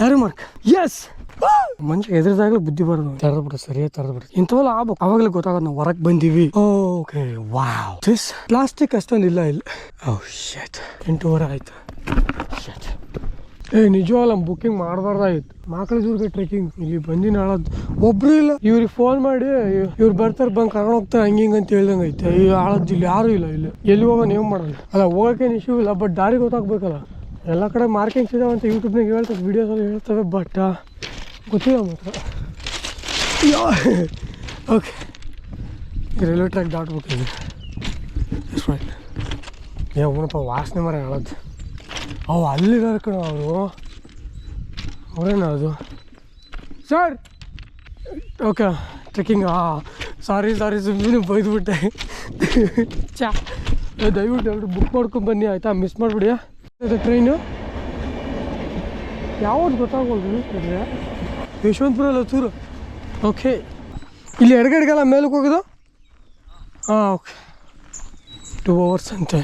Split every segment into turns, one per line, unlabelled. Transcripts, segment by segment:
ಯಾರು mark S ಮನುಷ್ಯ ಎದುರಿದಾಗಲೇ ಬುದ್ಧಿ ಬರೋದು ತರದ್ ಬಿಡ ಸರಿಯಾಗಿ ತರದ್ ಬಿಡ. ಇಂಥವೆಲ್ಲ ಆಗ್ಬೇಕು. ಅವಾಗಲೇ ಗೊತ್ತಾಗೋದು ನಾವು ಹೊರಗೆ ಬಂದೀವಿ. ಓಕೆ ವಾವ್ ದಿಸ್ ಪ್ಲಾಸ್ಟಿಕ್ ಅಷ್ಟೊಂದು ಇಲ್ಲ ಇಲ್ಲಿ. ಓ ಶೇತ್ ಎಂಟೂವರೆ ಆಯ್ತು. ಶೇಟ್ ಏ ನಿಜವಲ್ಲ ಬುಕ್ಕಿಂಗ್ ಮಾಡಬಾರ್ದಾಗಿತ್ತು. ಮಕ್ಕಳ ಟ್ರೆಕ್ಕಿಂಗ್ ಇಲ್ಲಿ ಬಂದಿನ ಒಬ್ರು ಇಲ್ಲ. ಇವ್ರಿಗೆ ಫೋನ್ ಮಾಡಿ ಇವ್ರು ಬರ್ತಾರೆ ಬಂದು ಕರ್ಕೊಂಡು ಹೋಗ್ತಾರೆ ಹಂಗೆ ಹಿಂಗೆ ಅಂತ ಹೇಳ್ದಂಗೆ ಐತೆ ಈ ಇಲ್ಲ ಇಲ್ಲಿ ಯಾರು ಇಲ್ಲ ಇಲ್ಲಿ. ಎಲ್ಲಿ ಹೋಗೋ ನೀವು ಮಾಡಲ್ಲ. ಅಲ್ಲ ಹೋಗೋಕೆ ಇಶ್ಯೂ ಇಲ್ಲ ಬಟ್ ದಾರಿ ಗೊತ್ತಾಗ್ಬೇಕಲ್ಲ. ಎಲ್ಲ ಕಡೆ ಮಾರ್ಕಿಂಗ್ಸ್ ಇದಾವೆ ಅಂತ ಯೂಟ್ಯೂಬ್ನಾಗ ಹೇಳ್ತವೆ ವೀಡಿಯೋಸಲ್ಲಿ ಹೇಳ್ತವೆ ಬಟ್ ಗೊತ್ತಿಲ್ಲ ಮಾತ್ರ. ಓಕೆ ರೈಲ್ವೆ ಟ್ರ್ಯಾಕ್ ದಾಟ್ಬೇಕಿದೆ ರೈಟ್ ಏ ಅವನಪ್ಪ ವಾಸನೆ ಮರ ಹೇಳೋದು. ಅವು ಅಲ್ಲಿರೋ ಕಣ ಅವರು. ಅವರೇನ ಅದು? Sir okay trekking sorry sorry ಸುಮ್ಮನೆ ಬೈದ್ಬಿಟ್ಟೆ. ಚಾ ಏ, ದಯವಿಟ್ಟು ಬುಕ್ ಮಾಡ್ಕೊಂಡು ಬನ್ನಿ ಆಯಿತಾ? ಮಿಸ್ ಮಾಡಿಬಿಡಿ ಟ್ರೈನು? ಯಾವ್ದು ಗೊತ್ತಾಗೋದು ಯಶವಂತಪುರ ಲತ್ತೂರು ಓಕೆ ಇಲ್ಲಿ ಎಡಗಡೆಗೆಲ್ಲ ಮೇಲಕ್ಕೆ ಹೋಗೋದು? ಹಾಂ ಓಕೆ ಟೂ ಅವರ್ಸ್ ಅಂತೆ.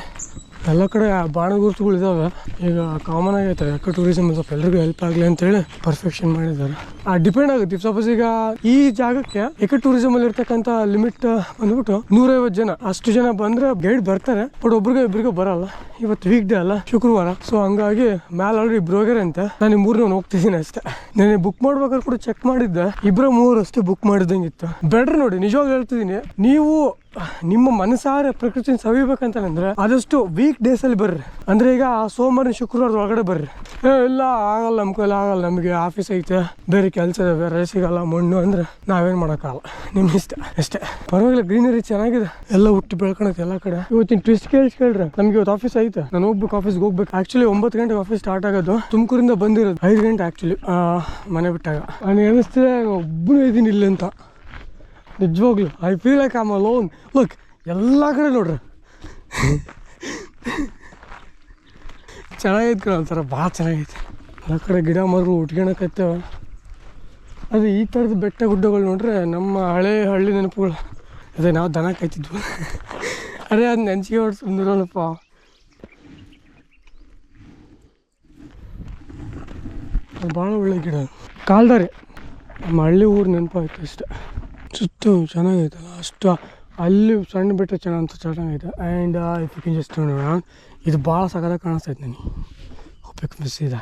ಎಲ್ಲ ಕಡೆ ಬಾಣ ಇದಾವೆ. ಈಗ ಕಾಮನ್ ಆಗೈತೆ. ಯಾಕೆ ಟೂರಿಸಮ್ ಸ್ವಲ್ಪ ಎಲ್ರಿಗೂ ಹೆಲ್ಪ್ ಆಗಲಿ ಅಂತೇಳಿ ಪರ್ಫೆಕ್ಷನ್ ಮಾಡಿದ್ದಾರೆ. ಆ ಡಿಪೆಂಡ್ ಆಗುತ್ತೆ. ಸಪೋಸ್ ಈಗ ಈ ಜಾಗಕ್ಕೆ ಎಕೋ ಟೂರಿಸಮ್ ಅಲ್ಲಿ ಇರ್ತಕ್ಕಂಥ ಲಿಮಿಟ್ ಬಂದ್ಬಿಟ್ಟು ನೂರೈವತ್ತು ಜನ. ಅಷ್ಟು ಜನ ಬಂದ್ರೆ ಗೈಡ್ ಬರ್ತಾರೆ. ಬಟ್ ಒಬ್ರಿಗೆ ಇಬ್ರಿಗೆ ಬರಲ್ಲ. ಇವತ್ತು ವೀಕ್ ಡೇ ಅಲ್ಲ, ಶುಕ್ರವಾರ. ಸೊ ಹಂಗಾಗಿ ಮ್ಯಾಲ ಆಲ್ರೆಡಿ ಇಬ್ರು ಹೋಗ್ಯಾರ ಅಂತ ನಾನು ಮೂರನೇ ಹೋಗ್ತಿದ್ದೀನಿ ಅಷ್ಟೇ. ನಾನು ಬುಕ್ ಮಾಡ್ಬೇಕಾದ್ರೆ ಕೂಡ ಚೆಕ್ ಮಾಡಿದ್ದೆ. ಇಬ್ಬರ ಮೂರು ಅಷ್ಟೇ ಬುಕ್ ಮಾಡಿದಂಗಿತ್ತು. ಬೆಟ್ರ್ ನೋಡಿ ನಿಜವಾಗ ಹೇಳ್ತಿದ್ದೀನಿ ನೀವು ನಿಮ್ಮ ಮನಸಾರ ಪ್ರಕೃತಿನ ಸವಿಬೇಕಂತಂದ್ರೆ ಆದಷ್ಟು ವೀಕ್ ಡೇಸ್ ಅಲ್ಲಿ ಬರ್ರಿ. ಅಂದ್ರೆ ಈಗ ಸೋಮವಾರ, ಶುಕ್ರವಾರದ ಒಳಗಡೆ ಬರ್ರಿ. ಇಲ್ಲ, ಆಗಲ್ಲ ನಮ್ಮ ಕೈಲಿ ಆಗಲ್ಲ. ನಮಗೆ ಆಫೀಸ್ ಐತೆ. ಬೇರೆ ಕೆಲಸ ಬೇರೆ ಸಿಗಲ್ಲ ಮಣ್ಣು ಅಂದ್ರೆ ನಾವೇನ್ ಮಾಡೋಕ್ಕಾಗಲ್ಲ. ನಿಮ್ಮ ಇಷ್ಟ, ಅಷ್ಟೇ. ಪರವಾಗಿಲ್ಲ ಗ್ರೀನರಿ ಚೆನ್ನಾಗಿದೆ. ಎಲ್ಲ ಹುಟ್ಟಿ ಬೆಳ್ಕೊಳಕ್ಕೆ ಎಲ್ಲ ಕಡೆ. ಇವತ್ತಿನ ಟ್ವಿಸ್ಟ್ ಕೇಳಿ ಕೇಳ್ರಿ. ನಮ್ಗೆ ಇವತ್ತು ಆಫೀಸ್ ಐತೆ. ನಾನು ಹೋಗ್ಬೇಕು ಆಫೀಸ್ಗೆ ಹೋಗ್ಬೇಕು. ಆಕ್ಚುಲಿ ಒಂಬತ್ತು ಗಂಟೆಗೆ ಆಫೀಸ್ ಸ್ಟಾರ್ಟ್ ಆಗೋದು. ತುಮಕೂರಿಂದ ಬಂದಿರೋದು. ಐದು ಗಂಟೆ ಆಕ್ಚುಲಿ ಮನೆ ಬಿಟ್ಟಾಗ. ನನಗೆ ಅನಿಸ್ತಿದೆ ಒಬ್ಬನೇ ಇದ್ದೀನಿ ಇಲ್ಲಿ ಅಂತ ನಿಜವಾಗ್ಲು I feel like am alone look ಎಲ್ಲ ಕಡೆ ನೋಡ್ರಿ. ಚೆನ್ನಾಗೈತೆ ಕಣ ಒಂಥರ, ಭಾಳ ಚೆನ್ನಾಗೈತೆ. ಎಲ್ಲ ಕಡೆ ಗಿಡ ಮರಗಳು ಉಟ್ಕೊಳಕತ್ತವ ಅದು ಈ ಥರದ ಬೆಟ್ಟ ಗುಡ್ಡಗಳು ನೋಡ್ರೆ ನಮ್ಮ ಹಳೆ ಹಳ್ಳಿ ನೆನಪುಗಳು. ಅದೇ ನಾವು ದನ ಕಾಯ್ತಿದ್ವು. ಅದೇ ಅದು ನೆನ್ಸಿಗೆ ಹೊಡ್ಸಪ್ಪ ಭಾಳ ಒಳ್ಳೆ ಗಿಡ. ಕಾಲ್ದಾರಿ, ನಮ್ಮ ಹಳ್ಳಿ ಊರು ನೆನಪಾಯ್ತು ಅಷ್ಟೇ. ಸುತ್ತು ಚೆನ್ನಾಗೈತೆ. ಅಷ್ಟು ಅಲ್ಲಿ ಸಣ್ಣ ಬೆಟ್ಟ ಚೆನ್ನಾಗಿ ಚೆನ್ನಾಗೈತೆ. ಆ್ಯಂಡ್ ಇಫ್ ಯು ಜಸ್ಟ್ ಇದು ಭಾಳ ಸಗದಾಗ ಕಾಣಿಸ್ತೈತೆ ನನಗೆ. ಹೋಗ್ಬೇಕು ಮಿಸ್ ಇದೆ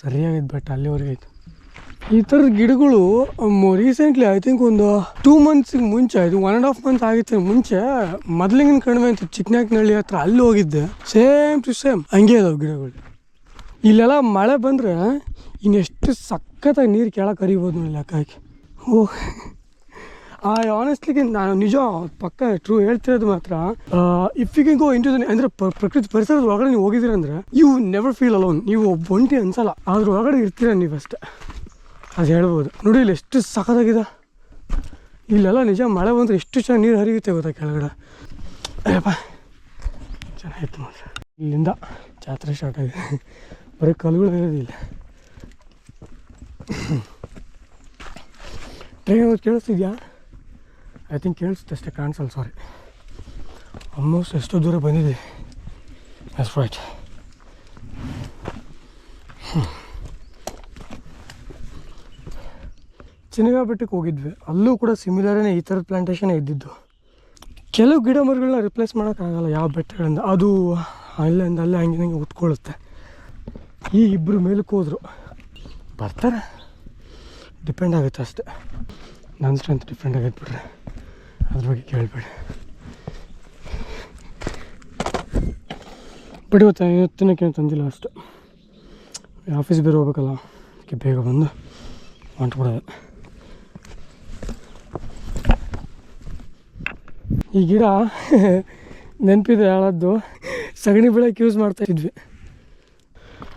ಸರಿಯಾಗೈತೆ ಬೆಟ್ಟ, ಅಲ್ಲಿವರೆಗೆ ಐತೆ. ಈ ಥರದ ಗಿಡಗಳು ರೀಸೆಂಟ್ಲಿ ಐ ಥಿಂಕ್ ಒಂದು ಟೂ ಮಂತ್ಸಿಗೆ ಮುಂಚೆ, ಇದು ಒನ್ ಆ್ಯಂಡ್ ಹಾಫ್ ಮಂತ್ ಆಗಿತ್ತು ಮುಂಚೆ, ಮೊದ್ಲಿಗಿನ ಕಡಿಮೆ ಅಂತ ಚಿಕ್ಕನಾಕ್ನಹಳ್ಳಿ ಹತ್ರ ಅಲ್ಲಿ ಹೋಗಿದ್ದೆ. ಸೇಮ್ ಟು ಸೇಮ್ ಹಂಗೆ ಇದಾವೆ ಗಿಡಗಳು. ಇಲ್ಲೆಲ್ಲ ಮಳೆ ಬಂದರೆ ಇನ್ನೆಷ್ಟು ಸಖತ್ತಾಗಿ ನೀರು ಕೆಳಗೆ ಕರಿಬೋದು ನೋಡಿ ಲೆಕ್ಕ ಹಾಕಿ ಓ ಆ ಆನೆಸ್ಟ್ಲಿ ನಾನು ನಿಜ, ಪಕ್ಕ ಟ್ರೂ ಹೇಳ್ತಿರೋದು ಮಾತ್ರ ಇಫ್ ಯು ಗೋ ಇಂಟು ಅಂದ್ರೆ ಪ್ರಕೃತಿ ಪರಿಸರದ ಒಳಗಡೆ ನೀವು ಹೋಗಿದ್ದೀರ ಅಂದರೆ ಯು ನೆವರ್ ಫೀಲ್ ಅಲೋನ್ ನೀವು ಒಂಟಿ ಅನ್ಸಲ್ಲ. ಅದ್ರ ಒಳಗಡೆ ಇರ್ತೀರ ನೀವು ಅಷ್ಟೇ. ಅದು ಹೇಳ್ಬೋದು. ನೋಡಿ ಇಲ್ಲಿ ಎಷ್ಟು ಸಖತ್ತಾಗಿದೆ. ಇಲ್ಲೆಲ್ಲ ನಿಜ ಮಳೆ ಬಂದರೆ ಎಷ್ಟು ಚೆನ್ನಾಗಿ ನೀರು ಹರಿಯುತ್ತೆ ಗೊತ್ತಾ ಕೆಳಗಡೆ. ಅಯ್ಯಪ್ಪ ಚೆನ್ನಾಗಿತ್ತು ಮಾತ್ರ ಇಲ್ಲಿಂದ ಜಾತ್ರೆ ಸ್ಟಾರ್ಟ್ ಆಗಿದೆ. ಬರೀ ಕಲ್ಲುಗಳು ಇರೋದು ಇಲ್ಲಿ ಟ್ರೈನ್ ಹೋಗಿ ಕೇಳಿಸ್ತಿದ್ಯಾ? ಐ ಥಿಂಕ್ ಕೇಳಿಸುತ್ತೆ ಅಷ್ಟೇ, ಕಾಣಿಸಲ್ಲ ಸಾರಿ ಆಲ್ಮೋಸ್ಟ್ ಎಷ್ಟು ದೂರ ಬಂದಿದೆ. ಎಸ್ ರೈಟ್ ಚಿನ್ನಗ ಬೆಟ್ಟಕ್ಕೆ ಹೋಗಿದ್ವಿ. ಅಲ್ಲೂ ಕೂಡ ಸಿಮಿಲರೇ ಈ ಥರದ ಪ್ಲಾಂಟೇಶನೇ ಇದ್ದಿದ್ದು. ಕೆಲವು ಗಿಡ ಮರಗಳನ್ನ ರಿಪ್ಲೇಸ್ ಮಾಡೋಕ್ಕಾಗಲ್ಲ ಯಾವ ಬೆಟ್ಟಗಳಿಂದ. ಅದು ಅಲ್ಲಿಂದ ಅಲ್ಲೇ ಹಂಗೆ ಹಂಗೆ ಉತ್ಕೊಳ್ಳುತ್ತೆ. ಈ ಇಬ್ಬರು ಮೇಲಕ್ಕೆ ಹೋದರು. ಬರ್ತಾರೆ. ಡಿಪೆಂಡ್ ಆಗುತ್ತೆ ಅಷ್ಟೆ. ನನ್ನ ಸ್ಟ್ರೆಂತ್ ಡಿಪೆಂಡ್ ಆಗೈತೆ ಬಿಡ್ರಿ. ಅದ್ರ ಬಗ್ಗೆ ಕೇಳಬೇಡಿ. ಬಟ್ ಇವತ್ತು ಇವತ್ತಿನಕ್ಕೇನು ತಂದಿಲ್ಲ ಅಷ್ಟು. ಆಫೀಸ್ ಬೇರೆ ಹೋಗ್ಬೇಕಲ್ಲ, ಅದಕ್ಕೆ ಬೇಗ ಬಂದು ಹೊಂಟ್ಬಿಡೋದು. ಈ ಗಿಡ ನೆನಪಿದೆ ಹೇಳದ್ದು ಸಗಣಿ ಬೆಳಕ್ಕೆ ಯೂಸ್ ಮಾಡ್ತಾ ಇದ್ವಿ.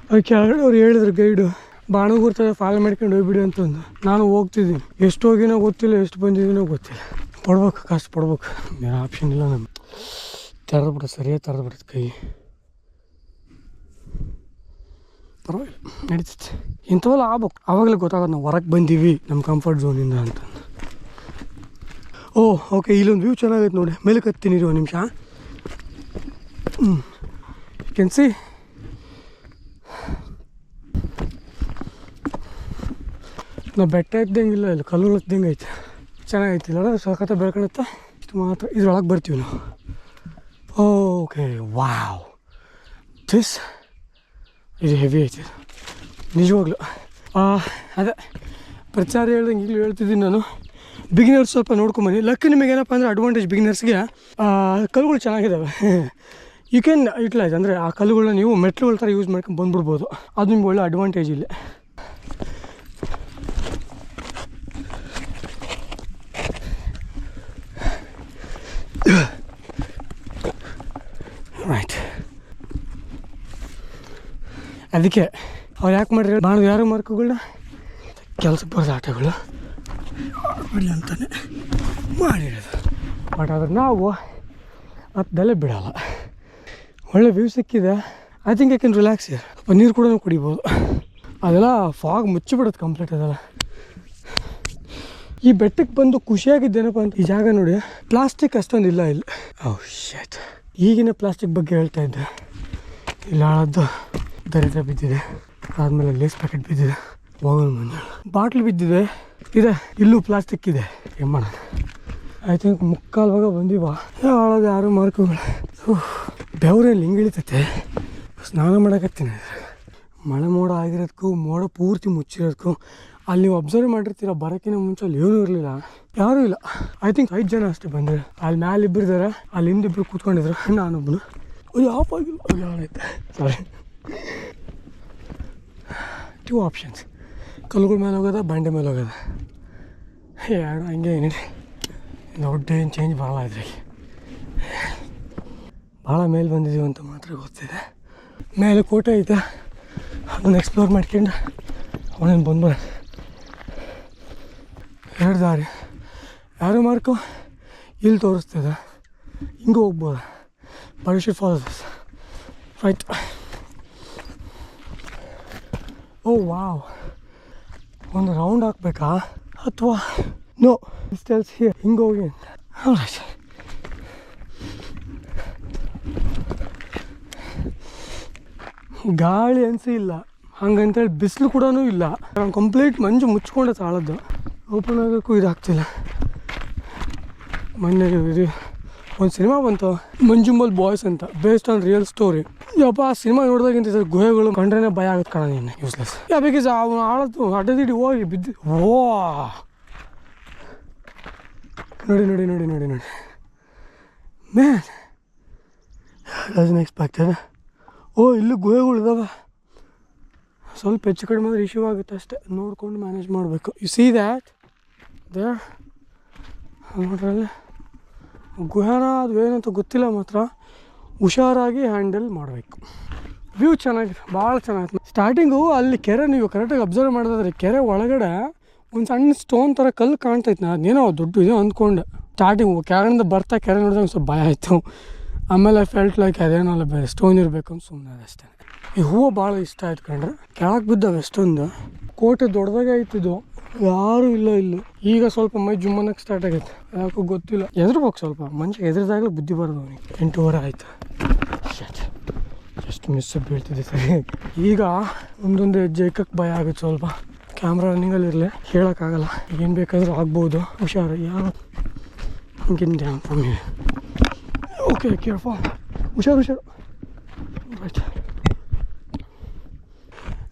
ಅದಕ್ಕೆ ಕೆಳಗಡೆ ಅವ್ರು ಹೇಳಿದ್ರು ಗೈಡು ಬಾಣಗುರ್ತಾರೆ ಫಾಲೋ ಮಾಡ್ಕೊಂಡು ಹೋಗ್ಬಿಡಿ ಅಂತಂದು ನಾನು ಹೋಗ್ತಿದ್ದೀನಿ. ಎಷ್ಟು ಹೋಗಿನೋ ಗೊತ್ತಿಲ್ಲ, ಎಷ್ಟು ಬಂದಿದ್ದೀನೋ ಗೊತ್ತಿಲ್ಲ. ಪಡ್ಬೇಕು ಕಷ್ಟ ಪಡ್ಬೇಕು ಬೇರೆ ಆಪ್ಷನ್ ಇಲ್ಲ ನಮ್ಗೆ. ತೆರೆದು ಬಿಡು, ಸರಿಯಾಗಿ ತೆರೆದು ಬಿಡುತ್ತೆ ಕೈ. ಪರವಾಗಿಲ್ಲ, ನಡೀತೈತೆ. ಇಂಥವೆಲ್ಲ ಆಗ್ಬೇಕು. ಆವಾಗಲೇ ಗೊತ್ತಾಗೋದು ನಾವು ಹೊರಗೆ ಬಂದೀವಿ ನಮ್ಮ ಕಂಫರ್ಟ್ ಝೋನಿಂದ ಅಂತ. ಓ ಓಕೆ ಇಲ್ಲೊಂದು ವ್ಯೂ ಚೆನ್ನಾಗೈತೆ ನೋಡಿ. ಮೇಲೆ ಕತ್ತೀನಿ ಒಂದು ನಿಮಿಷ. ಹ್ಞೂ ಕೆನ್ ನಾವು ಬೆಟ್ಟ ಇದ್ದಂಗಿಲ್ಲ ಇಲ್ಲ ಕಲ್ಲು ಹತ್ತಿದಂಗೆ ಐತೆ. ಚೆನ್ನಾಗೈತಿ ಇಲ್ಲ ಸಖತ್ತ ಬೆಳ್ಕೊಳುತ್ತೆ? ಇಷ್ಟು ಮಾತ್ರ, ಇದ್ರೊಳಗೆ ಬರ್ತೀವಿ ನಾವು. Okay, wow. ದಿಸ್ ಇದು ಹೆವಿ ಐತಿ. ನಿಜವಾಗ್ಲು. ಅದೇ, ಪ್ರಚಾರ ಹೇಳ್ದಂಗೆ ಈಗಲೂ ಹೇಳ್ತಿದ್ದೀನಿ ನಾನು. ಬಿಗಿನರ್ಸ್ ಸ್ವಲ್ಪ ನೋಡ್ಕೊಂಬನ್ನಿ. ಲಕ್ ನಿಮಗೆ ಏನಪ್ಪ ಅಂದರೆ ಅಡ್ವಾಂಟೇಜ್ ಬಿಗಿನರ್ಸ್ಗೆ ಕಲ್ಲುಗಳು ಚೆನ್ನಾಗಿದ್ದಾವೆ ಯು ಕ್ಯಾನ್ ಯುಟಿಲೈಸ್ ಅಂದರೆ ಆ ಕಲ್ಲುಗಳನ್ನ ನೀವು ಮೆಟ್ಲುಗಳ ಥರ ಯೂಸ್ ಮಾಡ್ಕೊಂಡು ಬಂದ್ಬಿಡ್ಬೋದು. ಅದು ನಿಮ್ಗೆ ಒಳ್ಳೆ ಅಡ್ವಾಂಟೇಜ್ ಇಲ್ಲ ರೈಟ್ ಅದಕ್ಕೆ ಅವ್ರು ಯಾಕೆ ಮಾಡ್ರಿ? ಬಾಣ ಯಾರು ಮಾರ್ಕುಗಳನ್ನ ಕೆಲ್ಸಕ್ಕೆ ಬರೋದು ಆಟಗಳು. ಅಂತಾನೆ ಮಾಡಿರೋದು. ಬಟ್ ಆದ್ರೆ ನಾವು ಬೆಲೆ ಬಿಡಲ್ಲ. ಒಳ್ಳೆ ವ್ಯೂ ಸಿಕ್ಕಿದೆ. I think I can relax ನೀರು ಕೂಡ ಕುಡಿಬೋದು. ಅದೆಲ್ಲ ಫಾಗ್ ಮುಚ್ಚಿಬಿಡುತ್ತೆ ಕಂಪ್ಲೀಟ್ ಅದೆಲ್ಲ. ಈ ಬೆಟ್ಟಕ್ಕೆ ಬಂದು ಖುಷಿಯಾಗಿದ್ದೇನಪ್ಪ ಅಂತ ಈ ಜಾಗ ನೋಡಿ. ಪ್ಲಾಸ್ಟಿಕ್ ಅಷ್ಟೊಂದು ಇಲ್ಲ ಇಲ್ಲಿ. ಓ ಶೇಟ್ ಈಗಿನ ಪ್ಲಾಸ್ಟಿಕ್ ಬಗ್ಗೆ ಹೇಳ್ತಾ ಇದ್ದೆ. ಇಲ್ಲ ದರಿದ್ರ ಬಿದ್ದಿದೆ. ಆದಮೇಲೆ ಲೇಸ್ ಪ್ಯಾಕೆಟ್ ಬಿದ್ದಿದೆ. ಹೋಗಲ್ ಮಂಜು ಬಾಟ್ಲ್ ಬಿದ್ದಿದೆ. ಇದೆ, ಇಲ್ಲೂ ಪ್ಲಾಸ್ಟಿಕ್ ಇದೆ. ಏನು ಮಾಡೋಣ ಐ ಥಿಂಕ್ ಮುಕ್ಕಾಲು ಭಾಗ ಬಂದಿವ ಒಳಗೆ ಯಾರು ಮಾರ್ಕಗಳು. ಬೆವರಲ್ಲಿ ಹಿಂಗೆ ಇಳಿತೈತೆ. ಸ್ನಾನ ಮಾಡಕತ್ತೀನಿ ಮಳೆ ಮೋಡ ಆಗಿರೋದಕ್ಕೂ ಮೋಡ ಪೂರ್ತಿ ಮುಚ್ಚಿರೋದಕ್ಕೂ ಅಲ್ಲಿ ನೀವು ಅಬ್ಸರ್ವ್ ಮಾಡಿರ್ತೀರ ಬರೋಕ್ಕಿಂತ ಮುಂಚೆ ಅಲ್ಲಿ ಏನೂ ಇರಲಿಲ್ಲ. ಯಾರೂ ಇಲ್ಲ. ಐ ಥಿಂಕ್ ಐದು ಜನ ಅಷ್ಟೇ ಬಂದರು ಅಲ್ಲಿ ಮ್ಯಾಲೆ ಇಬ್ಬರು ಇದ್ದಾರೆ ಅಲ್ಲಿ ಹಿಂದಿಬ್ರು ಕೂತ್ಕೊಂಡಿದ್ರು. ನಾನೊಬ್ಬನು ಅಯ್ಯೋ, ಆಫ್ ಆಗಿಲ್ಲ. ಸಾರಿ ಟೂ ಆಪ್ಷನ್ಸ್ ಕಲ್ಲುಗಳ ಮೇಲೆ ಹೋಗೋದ, ಬಂಡೆ ಮೇಲೆ ಹೋಗೋದ? ಎರಡು ಹಂಗೆ ಏನಿದೆ. ದೊಡ್ಡ ಏನು ಚೇಂಜ್ ಬರಲ್ಲ ಇದ್ರಿಗೆ ಭಾಳ ಮೇಲೆ ಬಂದಿದ್ದೀವಿ ಅಂತ ಮಾತ್ರ ಗೊತ್ತಿದೆ. ಮೇಲೆ ಕೋಟೆ ಐತೆ. ಅದನ್ನ ಎಕ್ಸ್ಪ್ಲೋರ್ ಮಾಡ್ಕೊಂಡು ಅವನೇನು ಬಂದುಬಿಡ ಎರಡು ದಾರಿ. ಯಾರು ಮಾರ್ಕು? ಇಲ್ಲಿ ತೋರಿಸ್ತದೆ. ಹಿಂಗೆ ಹೋಗ್ಬೋದು? But she follow right oh, wow. ಒಂದು ರೌಂಡ್ ಹಾಕ್ಬೇಕಾ? ಅಥವಾ ನೋ ಹಿಯರ್ ಹಿಂಗೆ ಹೋಗಿ. ಅಂತ ಗಾಳಿ ಅನ್ಸಿ ಇಲ್ಲ. ಹಂಗಂತೇಳಿ ಬಿಸಿಲು ಕೂಡ ಇಲ್ಲ. ನಾನು ಕಂಪ್ಲೀಟ್ ಮಂಜು ಮುಚ್ಕೊಂಡೆ ತಾಳದ್ದು. ಓಪನ್ ಆಗೋಕ್ಕೂ ಇದಾಗ್ತಿಲ್ಲ. ಮೊನ್ನೆ ಇದು ಒಂದು ಸಿನಿಮಾ ಬಂತು, ಮಂಜುಮಲ್ ಬಾಯ್ಸ್ ಅಂತ ಬೇಸ್ಡ್ ಆನ್ ರಿಯಲ್ ಸ್ಟೋರಿ ಯಪ್ಪ, ಆ ಸಿನಿಮಾ ನೋಡಿದಾಗಿಂತ ಗುಹೆಗಳು ಕಂಡ್ರೆ ಭಯ ಆಗುತ್ತೆ ಕಣ ನೀನು ಯೂಸ್ಲೆಸ್ ಯಾ ಬೇಕಿಸ್ ಅವನು ಆಳತ್ತು ಅಡ್ಡದಿಡಿ ಹೋಗಿ ಬಿದ್ದು, ಓ! ನೋಡಿ ನೋಡಿ ನೋಡಿ ನೋಡಿ ನೋಡಿ. ಮ್ಯಾನ್ ಡಸನ್ ಎಕ್ಸ್ಪೆಕ್ಟೆಡ್ ಓ, ಇಲ್ಲಿ ಗುಹೆಗಳು ಇದಾವ. ಸ್ವಲ್ಪ ಹೆಚ್ಚು ಕಡಿಮೆ ಆದರೆ ಇಶ್ಯೂ ಆಗುತ್ತೆ ಅಷ್ಟೇ. ನೋಡ್ಕೊಂಡು ಮ್ಯಾನೇಜ್ ಮಾಡಬೇಕು. ಯು ಸಿ ದ್ಯಾಟ್ ದೇ ನೋಡ್ರಲ್ಲಿ? ಗುಹೆನ ಅದು ಏನಂತ ಗೊತ್ತಿಲ್ಲ ಮಾತ್ರ. ಹುಷಾರಾಗಿ ಹ್ಯಾಂಡಲ್ ಮಾಡಬೇಕು. ವ್ಯೂ ಚೆನ್ನಾಗಿದೆ, ಭಾಳ ಚೆನ್ನಾಗಿತ್ತು ಸ್ಟಾರ್ಟಿಂಗು ಅಲ್ಲಿ ಕೆರೆ ನೀವು ಕರೆಕ್ಟಾಗಿ ಅಬ್ಸರ್ವ್ ಮಾಡಿದ್ರೆ ಕೆರೆ ಒಳಗಡೆ ಒಂದು ಸಣ್ಣ ಸ್ಟೋನ್ ಥರ ಕಲ್ಲು ಕಾಣ್ತೈತೆ ನಾ ಅದೇನೋ ದುಡ್ಡು ಇದು ಅಂದ್ಕೊಂಡೆ. ಸ್ಟಾರ್ಟಿಂಗ್ ಕೆರೆಯಿಂದ ಬರ್ತಾ ಕೆರೆ ನೋಡಿದಾಗ ಸ್ವಲ್ಪ ಭಯ ಆಯಿತು. ಆಮೇಲೆ ಫೆಲ್ಟ್ ಲೈಕ್ ಅದೇನೋ ಅಲ್ಲ ಬೇರೆ ಸ್ಟೋನ್ ಇರಬೇಕು ಅಂತ ಸುಮ್ಮನೆ ಅಷ್ಟೇ. ಈ ಹೂವು ಭಾಳ ಇಷ್ಟ ಆಯ್ತು ಕಂಡ್ರೆ ಕೆಳಗೆ ಬಿದ್ದಾವೆ ಎಷ್ಟೊಂದು ಕೋಟೆ ದೊಡ್ಡದಾಗೆ ಐತಿದ್ದು ಯಾರೂ ಇಲ್ಲ ಇಲ್ಲ. ಈಗ ಸ್ವಲ್ಪ ಮೈ ಜುಮ್ಮನಕ್ಕೆ ಸ್ಟಾರ್ಟ್ ಆಗೈತೆ. ಯಾಕೋ ಗೊತ್ತಿಲ್ಲ. ಎದ್ರಬೇಕು ಸ್ವಲ್ಪ. ಮನುಷ್ಯ ಎದ್ರದಾಗಲೂ ಬುದ್ಧಿ ಬರೋದು ಅವನಿಗೆ. ಎಂಟೂವರೆ ಆಯ್ತು. ಎಷ್ಟು ಮಿಸ್ ಬೀಳ್ತಿದೆ ಸರಿ. ಈಗ ಒಂದೊಂದು ಹೆಜ್ಜೆ ಇಕ್ಕಕ್ಕೆ ಭಯ ಆಗುತ್ತೆ ಸ್ವಲ್ಪ. ಕ್ಯಾಮ್ರಾ ರನ್ನಿಂಗಲ್ಲಿ ಇರಲಿ. ಹೇಳೋಕ್ಕಾಗಲ್ಲ. ಏನು ಬೇಕಾದರೂ ಆಗ್ಬೋದು. ಹುಷಾರು. ಯಾರು? ಡ್ಯಾಮ್ ಓಕೆ ಕೇರ್ಫಾಲ್ ಹುಷಾರು ಹುಷಾರು. ರೈಟ್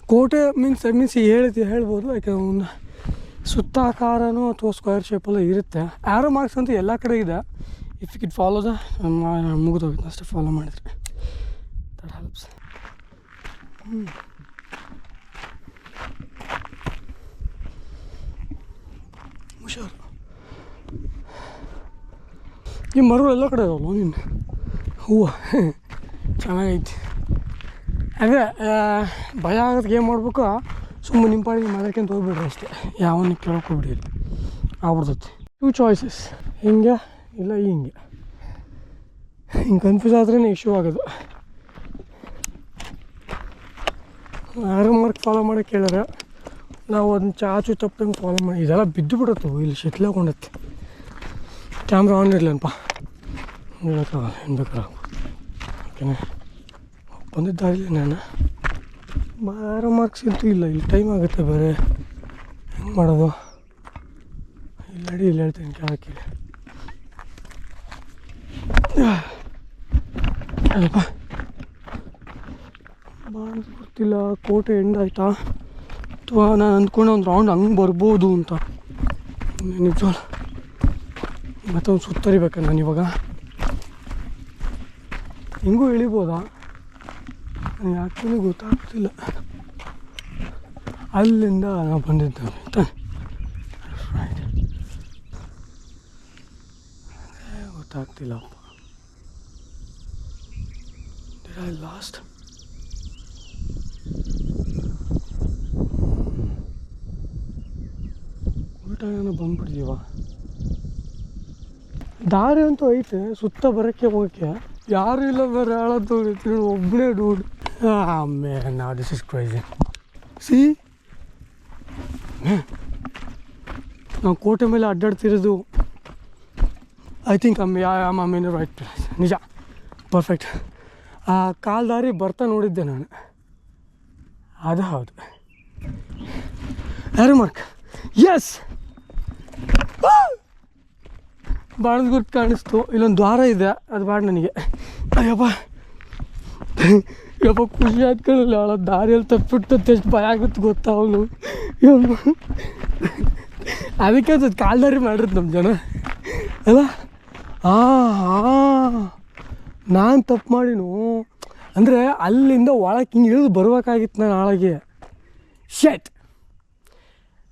ಕೋಟೆ ಮೀನ್ಸ್ ಮೀನ್ಸ್ ಹೇಳ್ತಿ ಹೇಳ್ಬೋದು? ಯಾಕೆ ಒಂದು ಸುತ್ತಾಕಾರನೋ ಅಥವಾ ಸ್ಕ್ವೇರ್ ಶೇಪಲ್ಲೂ ಇರುತ್ತೆ. ಆ್ಯರೋ ಮಾರ್ಕ್ಸ್ ಅಂತೂ ಎಲ್ಲ ಕಡೆ ಇದೆ. ಇಫ್ ಇಟ್ ಫಾಲೋದ ಮುಗಿದೋಗುತ್ತೆ ಅಷ್ಟೇ ಫಾಲೋ ಮಾಡಿದ್ರೆ. ದಟ್ ಹೆಲ್ಪ್ಸ್ ಹುಷಾರು. ಈ ಮರಗಳು ಎಲ್ಲ ಕಡೆ ಇದಾವಲ್ಲ ನಿನ್ನ? ಹೂವು. ಚೆನ್ನಾಗೈತಿ. ಅದೇ ಭಯ ಆಗೋದಕ್ಕೆ ಏನು ಮಾಡ್ಬೇಕು? ಸುಮ್ಮನೆ ನಿಮ್ಮ ಪಾಡಿಗೆ ಮಾತಾಡ್ಕೊಂತ ಹೋಗ್ಬಿಡ್ರಿ ಅಷ್ಟೇ. ಯಾವನ್ನ ಇಲ್ಲಿ ಆಗ್ಬಿಡ್ತೈತಿ ಟೂ ಚಾಯ್ಸಸ್ ಹಿಂಗೆ ಇಲ್ಲ ಹಿಂಗೆ. ಹಿಂಗೆ ಕನ್ಫ್ಯೂಸ್ ಆದ್ರೇ ಇಶ್ಯೂ ಆಗೋದು. ಯಾರು ಮಾರ್ಕ್ ಫಾಲೋ ಮಾಡೋಕೆ ಕೇಳಿದ್ರೆ ನಾವು ಅದನ್ನ ಚಾಚು ತಪ್ಪದಂಗೆ ಫಾಲೋ ಮಾಡಿ ಇದೆಲ್ಲ ಬಿದ್ದು ಬಿಡುತ್ತೆ ಇಲ್ಲಿ ಶೆಟ್ಲಾಕೊಂಡತ್ತೆ ಕ್ಯಾಮ್ರಾ ಆನ್ ಇರಲನಪ್ಪ ಹೇಳೋಕ್ಕಾಗಲ್ಲ, ಏನು ಬೇಕಾಗಲ್ಲ ಓಕೆನಾ? ಬಂದಿದ್ದಾರಿಲ್ಲ ನಾನು. ಬಾರೋ ಮಾರ್ಕ್ಸ್ ಅಂತೂ ಇಲ್ಲ, ಇಲ್ಲಿ ಟೈಮ್ ಆಗುತ್ತೆ ಬೇರೆ. ಹೆಂಗೆ ಮಾಡೋದು? ಇಲ್ಲಿ ನಡಿ, ಇಲ್ಲಿ ಹೇಳ್ತೀನಿ ಕೆಳಕ್ಕೆ. ಅಲ್ಲಪ್ಪ ಭಾಳ ಗೊತ್ತಿಲ್ಲ, ಕೋಟೆ ಎಂಡ್ ಆಯ್ತಾ? ಅಥವಾ ನಾನು ಅಂದ್ಕೊಂಡೆ ಒಂದು ರೌಂಡ್ ಹಂಗೆ ಬರ್ಬೋದು ಅಂತ. ನಿಜ. ಮತ್ತೊಂದು ಸುತ್ತರಿಬೇಕು ನಾನು ಇವಾಗ? ಹಿಂಗೂ ಇಳಿಬೋದಾ ಆ್ಯಕ್ಚುಲಿ ಗೊತ್ತಾಗ್ತಿಲ್ಲ. ಅಲ್ಲಿಂದ ನಾವು ಬಂದಿದ್ದೇವೆ. ಅದೇ ಗೊತ್ತಾಗ್ತಿಲ್ಲಪ್ಪ. Did I lost? ಉಲ್ಟಾ ಏನೋ ಬಂದ್ಬಿಡ್ತೀವ? ದಾರಿ ಅಂತೂ ಐತೆ, ಸುತ್ತ ಬರೋಕ್ಕೆ ಹೋಗೋಕ್ಕೆ. ಯಾರು ಇಲ್ಲ ಬೇರೆ ಹೇಳೋದು ಒಬ್ಬನೇ ಡೂಡ್ ಆಮೇಲೆ ನಾ ದಿಸ್ ಇಸ್ crazy. ಸಿ ನಾವು ಕೋಟೆ ಮೇಲೆ ಅಡ್ಡಾಡ್ತಿರೋದು ಐ ಥಿಂಕ್ ಅಮ್ಮ yeah am in right place ನಿಜ. ಪರ್ಫೆಕ್ಟ್ ಆ ಕಾಲ್ದಾರಿ ಬರ್ತಾ ನೋಡಿದ್ದೆ ನಾನು. ಅದು ಹೌದು. ಯಾರು ಮಾರ್ಕ್? ಎಸ್ ಬಾಣದ ಗುರ್ತು ಕಾಣಿಸ್ತು. ಇಲ್ಲೊಂದು ದ್ವಾರ ಇದೆ ಅದು ಬಾಡ ನನಗೆ. ಅಯ್ಯಪ್ಪ. ಯಪ್ಪ, ಖುಷಿ ಆಯ್ತು ಅವಳ ದಾರಿಯಲ್ಲಿ ತಪ್ಪಿಟ್ಟು ಎಷ್ಟು ಭಯ ಆಗುತ್ತೆ ಗೊತ್ತಾ ಅವನು? ಅದಕ್ಕೆ ಅದು ಕಾಲ್ದಾರಿ ಮಾಡಿರೋದು ನಮ್ಮ ಜನ. ಅಲ್ಲ? ಆ ನಾನು ತಪ್ಪು ಮಾಡಿನು. ಅಂದರೆ ಅಲ್ಲಿಂದ ಒಳಗೆ ಹಿಂಗೆ ಇಳಿದು ಬರ್ಬೇಕಾಗಿತ್ತು ನಾನು ಒಳಗೆ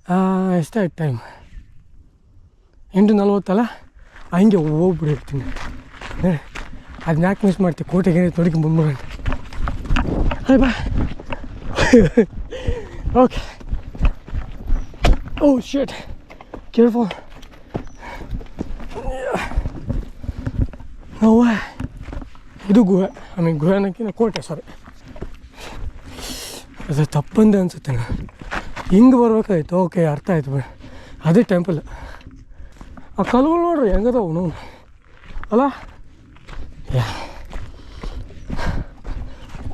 ಆ ಎಷ್ಟಾಯ್ತು ಟೈಮ್ ಎಂಟು ನಲ್ವತ್ತಲ್ಲ ಹಂಗೆ ಹೋಗ್ಬಿಡಿರ್ತೀನಿ ಅದನ್ನ ಯಾಕೆ ಮಿಸ್ ಮಾಡ್ತೀನಿ ಕೋಟೆಗೆ ತೊಡಗಿ ಬಂದ್ಬಿಡೋಣ ಹಾಯ್ ಬಾ ಓಕೆ ಓ ಶೇಟ್ ಕೇರ್ಫುಲ್ ನೋವ ಇದು ಗುಹೆ ಐ ಮೀನ್ ಗುಹೆ ಅನ್ನೋಕ್ಕಿಂತ ಕೋಟೆ ಸಾರಿ ಅದು ತಪ್ಪಂದೆ ಅನ್ಸುತ್ತೆ ಹಿಂಗೆ ಬರ್ಬೇಕಾಯ್ತು. ಓಕೆ ಅರ್ಥ ಆಯ್ತು ಬಿಡಿ. ಅದೇ ಟೆಂಪಲ್ ಆ ಕಲ್ಲುಗಳು ನೋಡ್ರಿ, ಹೆಂಗದವು ಅಲ್ಲ? ಯಾ.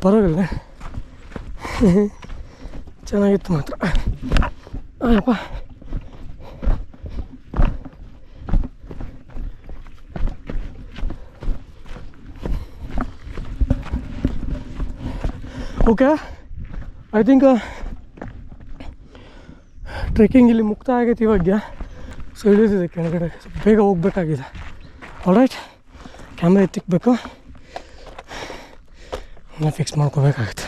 ಪರವಾಗಿಲ್ಲ. ಚೆನ್ನಾಗಿತ್ತು ಮಾತ್ರ. Ayyappa okay I think trekking ಇಲ್ಲಿ ಮುಕ್ತ ಆಗೈತೆ ಇವಾಗ. ಸೊ ಇಳಿದಿದೆ ಕೆಳಗಡೆ. ಬೇಗ ಹೋಗ್ಬೇಕಾಗಿದೆ. ಆಲ್ರೈಟ್ ಕ್ಯಾಮ್ರಾ ಎತ್ತಿಕ್ಬೇಕು. ಫಿಕ್ಸ್ ಮಾಡ್ಕೋಬೇಕಾಗುತ್ತೆ